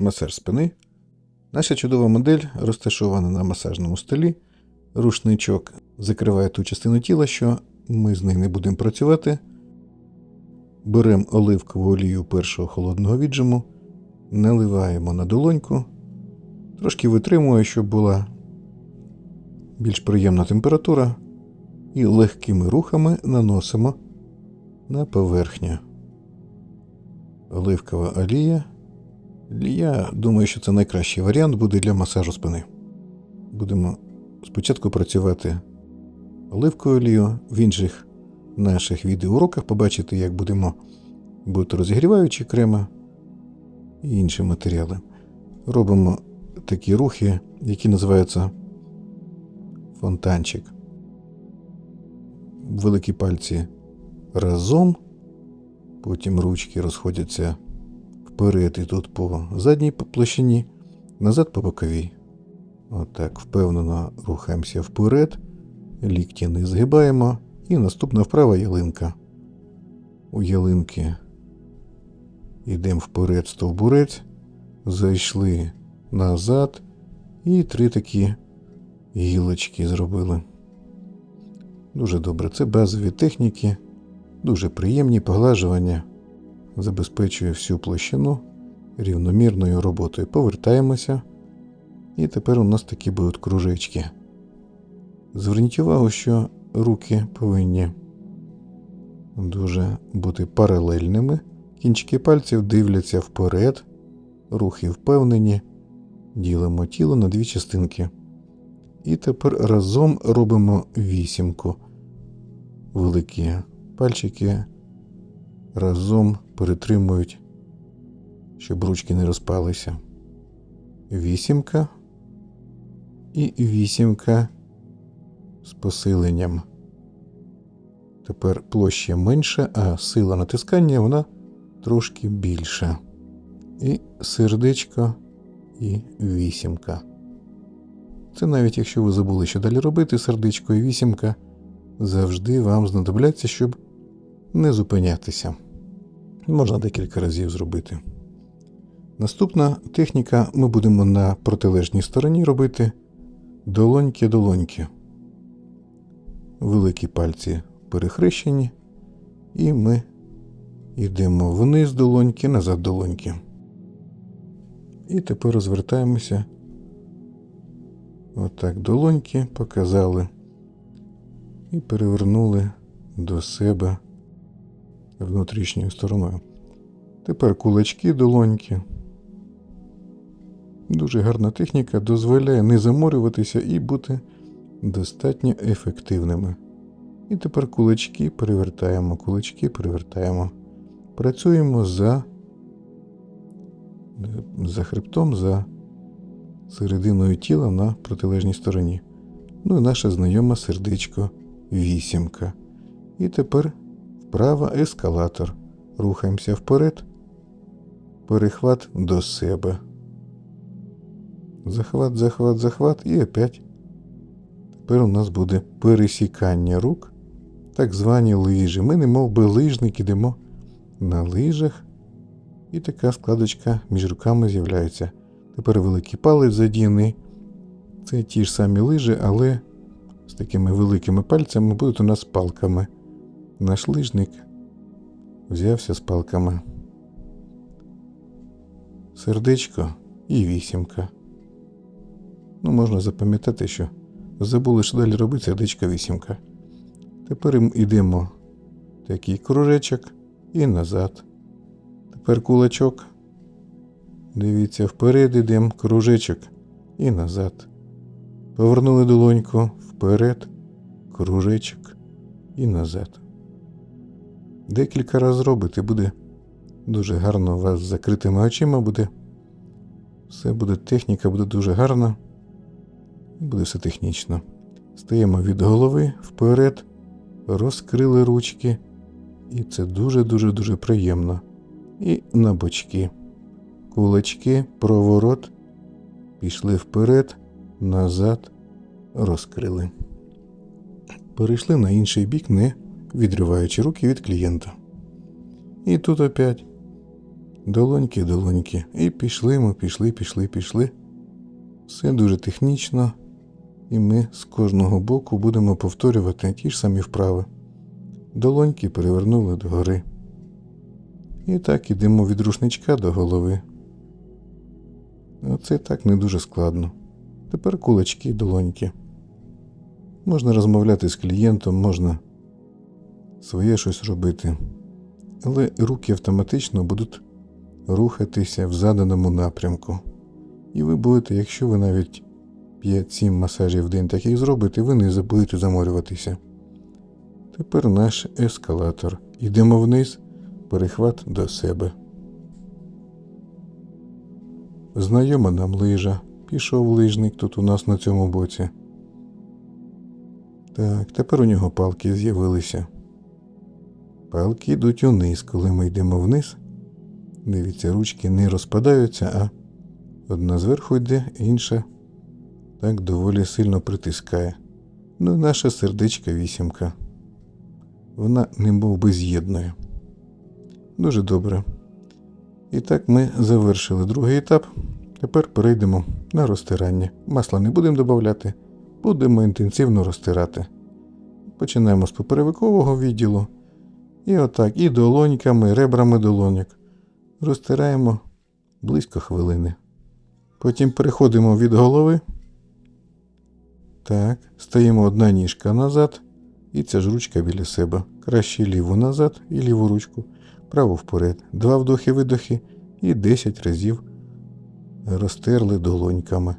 масаж спини. Наша чудова модель розташована на масажному столі. Рушничок закриває ту частину тіла, що ми з нею не будемо працювати. Беремо оливкову олію першого холодного віджиму, наливаємо на долоньку, трошки витримує, щоб була більш приємна температура, і легкими рухами наносимо на поверхню. Оливкова олія. Я думаю, що це найкращий варіант буде для масажу спини. Будемо спочатку працювати оливковою олією, в інших наших відеоуроках побачите, як будемо бути розігріваючі крема і інші матеріали. Робимо такі рухи, які називаються фонтанчик. Великі пальці разом, потім ручки розходяться вперед і тут по задній площині, назад по боковій. Отак, впевнено рухаємося вперед, лікті не згибаємо, і наступна вправа ялинка. У ялинки йдемо вперед стовбурець, зайшли назад і три такі гілочки зробили. Дуже добре. Це базові техніки, дуже приємні поглажування, забезпечує всю площину рівномірною роботою. Повертаємося. І тепер у нас такі будуть кружечки. Зверніть увагу, що руки повинні дуже бути паралельними. Кінчики пальців дивляться вперед, рухи впевнені, ділимо тіло на дві частинки. І тепер разом робимо вісімку. Великі пальчики разом перетримують, щоб ручки не розпалися. Вісімка і вісімка з посиленням. Тепер площа менша, а сила натискання вона трошки більша. І сердечко, і вісімка. Це навіть якщо ви забули, що далі робити, сердечко і вісімка завжди вам знадобляться, щоб не зупинятися. Можна декілька разів зробити. Наступна техніка ми будемо на протилежній стороні робити долоньки-долоньки. Великі пальці перехрещені, і ми йдемо вниз долоньки, назад долоньки. І тепер розвертаємося. Отак долоньки показали і перевернули до себе внутрішньою стороною. Тепер кулачки долоньки. Дуже гарна техніка дозволяє не заморюватися і бути достатньо ефективними. І тепер кулачки перевертаємо, кулачки перевертаємо. Працюємо за, за хребтом, за серединою тіла на протилежній стороні. Ну і наше знайоме сердечко вісімка. І тепер вправо ескалатор. Рухаємося вперед, перехват до себе. Захват, захват, захват і опять. Тепер у нас буде пересікання рук, так звані лижі. Ми не би лижник ідемо на лижах, і така складочка між руками з'являється. Тепер великий палець задіяний. Це ті ж самі лижі, але з такими великими пальцями будуть у нас палками. Наш лижник взявся з палками. Сердечко і вісімка. Ну, можна запам'ятати, що забули, що далі робити сердечко вісімка. Тепер йдемо такий кружечок і назад. Тепер кулачок. Дивіться, вперед йдемо, кружечок і назад. Повернули долоньку вперед, кружечок і назад. Декілька разів робити буде дуже гарно у вас з закритими очима буде. Все буде техніка, буде дуже гарна. Буде все технічно. Стаємо від голови вперед, розкрили ручки. І це дуже-дуже дуже приємно. І на бочки. Кулачки, проворот. Пішли вперед, назад, розкрили. Перейшли на інший бік, не відриваючи руки від клієнта. І тут опять Долоньки, долоньки. І пішли ми, пішли, пішли, пішли. Все дуже технічно, і ми з кожного боку будемо повторювати ті ж самі вправи. Долоньки перевернули догори. І так ідемо від рушничка до голови. Оце так не дуже складно. Тепер кулачки долоньки. Можна розмовляти з клієнтом, можна своє щось робити. Але руки автоматично будуть рухатися в заданому напрямку. І ви будете, якщо ви навіть 5-7 масажів в день таких зробите, ви не будете заморюватися. Тепер наш ескалатор. Йдемо вниз, перехват до себе. Знайома нам лижа. Пішов лижник тут у нас на цьому боці. Так, тепер у нього палки з'явилися. Палки йдуть униз, коли ми йдемо вниз. Дивіться, ручки не розпадаються, а одна зверху йде, інша так доволі сильно притискає. Ну, наша сердечка вісімка. Вона не мов би з'єднує. Дуже добре. І так ми завершили другий етап. Тепер перейдемо на розтирання. Масла не будемо додати, будемо інтенсивно розтирати. Починаємо з поперевикового відділу. І отак, і долоньками, ребрами долоньок. Розтираємо близько хвилини. Потім переходимо від голови. Так, стаємо одна ніжка назад, і ця ж ручка біля себе. Краще ліву назад і ліву ручку, право вперед. Два вдохи-видохи і 10 разів розтерли долоньками.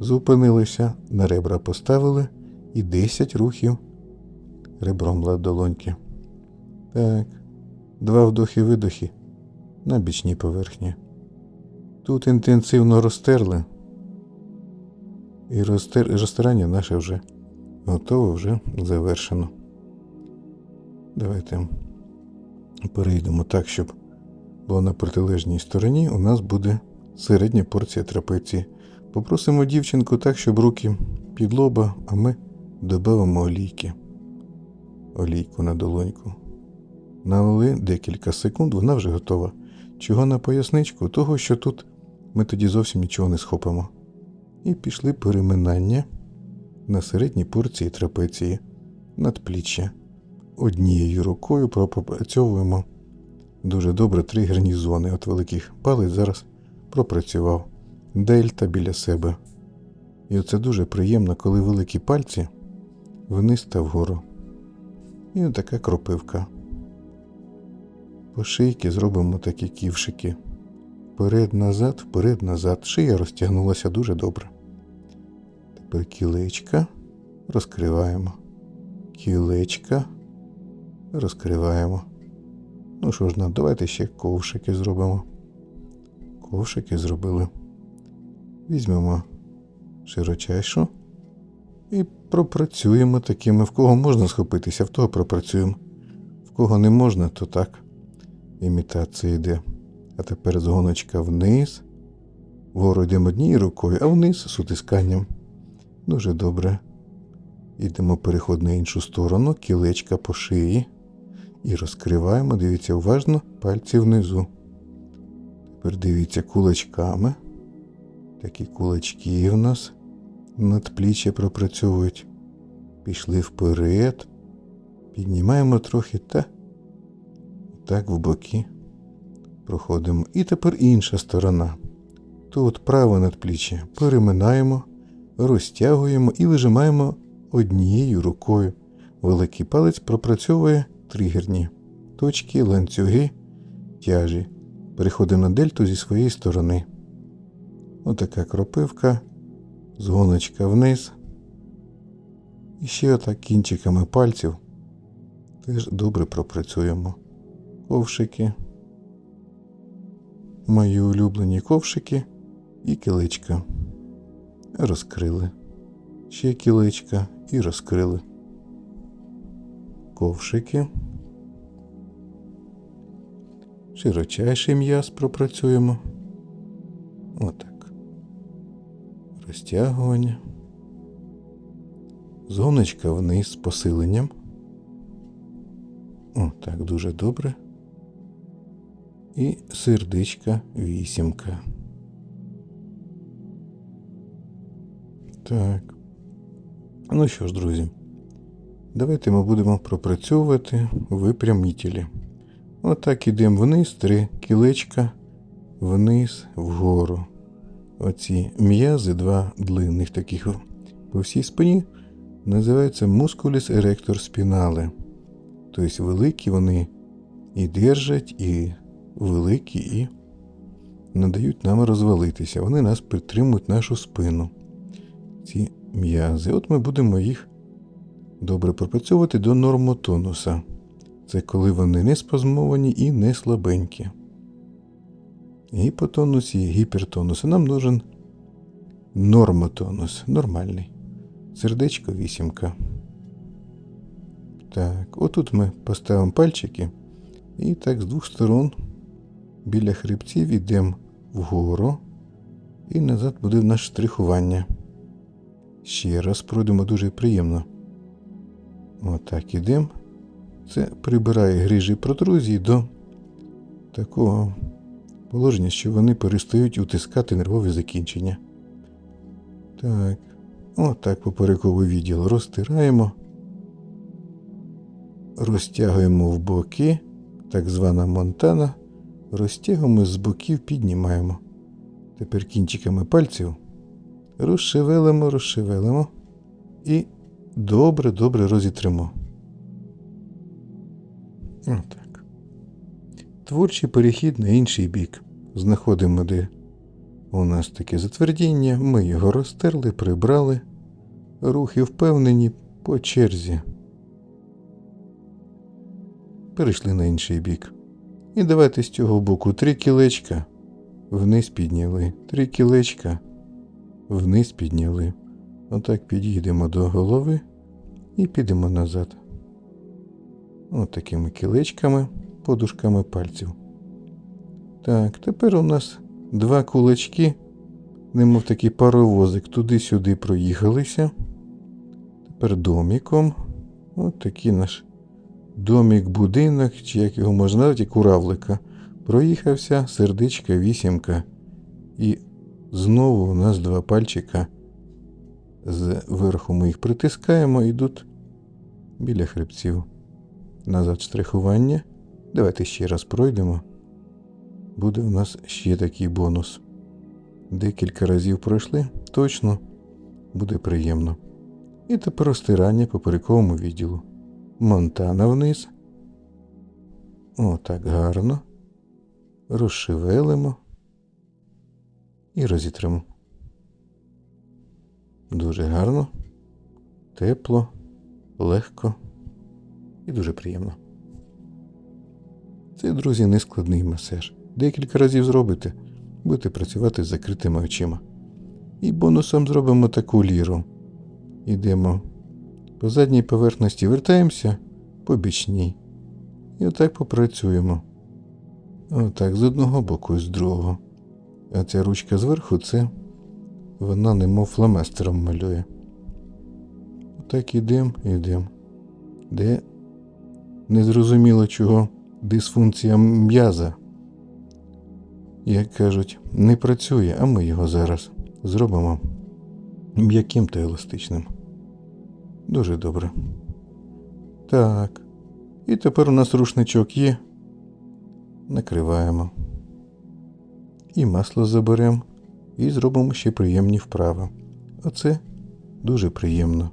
Зупинилися, на ребра поставили і 10 рухів ребром долоньки. Так, два вдохи-видохи на бічній поверхні. Тут інтенсивно розтерли. І розтир... розтирання наше вже готове, вже завершено. Давайте перейдемо так, щоб було на протилежній стороні. У нас буде середня порція трапеції. Попросимо дівчинку так, щоб руки під лоба, а ми додамо олійки. Олійку на долоньку. Налили декілька секунд, вона вже готова. Чого на поясничку? Того, що тут ми тоді зовсім нічого не схопимо. І пішли переминання на середній порції трапеції надпліччя. Однією рукою пропрацьовуємо дуже добре тригерні зони. От великих палець зараз пропрацював дельта біля себе. І оце дуже приємно, коли великі пальці вниз та вгору. І така кропивка. По шийки зробимо такі ківшики. Вперед-назад, вперед-назад. Шия розтягнулася дуже добре. Тепер кілечка розкриваємо. Кілечка розкриваємо. Ну що ж, давайте ще ковшики зробимо. Ковшики зробили. Візьмемо широчайшу і пропрацюємо такими. В кого можна схопитися, в того пропрацюємо. В кого не можна, то так. Імітація йде. А тепер згоночка вниз. Вгору однією рукою, а вниз з утисканням. Дуже добре. Йдемо переход на іншу сторону, кілечка по шиї. І розкриваємо, дивіться уважно, пальці внизу. Тепер дивіться кулачками. Такі кулачки в нас надпліччя пропрацьовують. Пішли вперед. Піднімаємо трохи та так в боки. Проходимо. І тепер інша сторона. Тут праве надпліччя переминаємо, розтягуємо і вижимаємо однією рукою. Великий палець пропрацьовує тригерні точки, ланцюги, тяжі. Переходимо на дельту зі своєї сторони. Отака кропивка, згоночка вниз. І ще отак кінчиками пальців теж добре пропрацюємо. Ковшики мої улюблені ковшики і кілечка. Розкрили. Ще кілечка і розкрили. Ковшики. Широчайший м'яз пропрацюємо. Отак. Розтягування. Зоночка вниз з посиленням. Отак, дуже добре. І сердечка вісімка. Так. Ну що ж, друзі, давайте ми будемо пропрацьовувати випрямителі. Отак ідемо вниз, три кілечка, вниз, вгору. Оці м'язи, два длинних таких по всій спині, називаються мускуліс еректор спінали. Тобто великі вони і держать, і великі, і надають нам розвалитися. Вони нас підтримують нашу спину. Ці м'язи. От ми будемо їх добре пропрацьовувати до нормотонуса. Це коли вони не спазмовані і не слабенькі. Гіпотонус і гіпертонус. Нам нужен нормотонус. Нормальний. Сердечко вісімка. Так, отут ми поставимо пальчики. І так з двох сторон біля хребців йдемо вгору. І назад буде наше штрихування. Ще раз пройдемо дуже приємно. Отак ідемо. Це прибирає грижі протрузії до такого положення, що вони перестають утискати нервові закінчення. Так, отак поперековий відділ розтираємо, розтягуємо в боки, так звана монтана, розтягуємо з боків, піднімаємо. Тепер кінчиками пальців розшевелимо, розшевелимо і добре-добре розітримо. Отак. Творчий перехід на інший бік. Знаходимо, де у нас таке затвердіння, ми його розтерли, прибрали, рухи впевнені по черзі. Перейшли на інший бік. І давайте з цього боку три кілечка вниз підняли, три кілечка вниз підняли. Отак підійдемо до голови і підемо назад. От такими кілечками, подушками пальців. Так, тепер у нас два кулачки, немов такий паровозик, туди-сюди проїхалися. Тепер доміком. От такий наш домік-будинок, чи як його можна назвати, куравлика. Проїхався сердечка вісімка. І знову у нас два пальчика. Зверху ми їх притискаємо йдуть біля хребців. Назад штрихування. Давайте ще раз пройдемо. Буде у нас ще такий бонус. Декілька разів пройшли, точно буде приємно. І тепер розтирання по перековому відділу. Монтана вниз. Отак гарно. Розшевелимо і розітримо. Дуже гарно, тепло, легко і дуже приємно. Це, друзі, нескладний масаж. Декілька разів зробите, будете працювати з закритими очима. І бонусом зробимо таку ліру. Йдемо по задній поверхності, вертаємося по бічній. І отак попрацюємо. Отак, з одного боку і з другого. А ця ручка зверху це вона немов фломастером малює. Отак ідемо, ідемо. Де незрозуміло чого дисфункція м'яза, як кажуть, не працює, а ми його зараз зробимо м'яким та еластичним. Дуже добре. Так. І тепер у нас рушничок є. Накриваємо. І масло заберемо. І зробимо ще приємні вправи. Оце дуже приємно.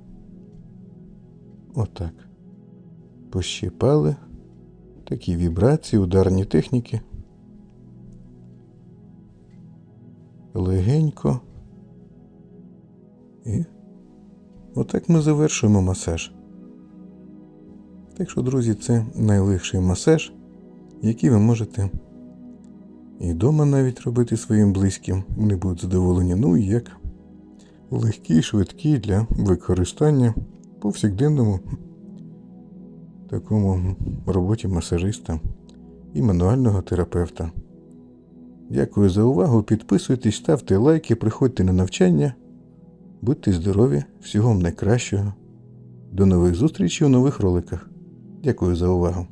Отак. Пощипали. Такі вібрації, ударні техніки. Легенько. І отак ми завершуємо масаж. Так що, друзі, це найлегший масаж, який ви можете і вдома навіть робити своїм близьким. Вони будуть задоволені. Ну і як легкий, швидкий для використання повсякденному такому роботі масажиста і мануального терапевта. Дякую за увагу. Підписуйтесь, ставте лайки, приходьте на навчання. Будьте здорові, всього вам найкращого. До нових зустрічей у нових роликах. Дякую за увагу.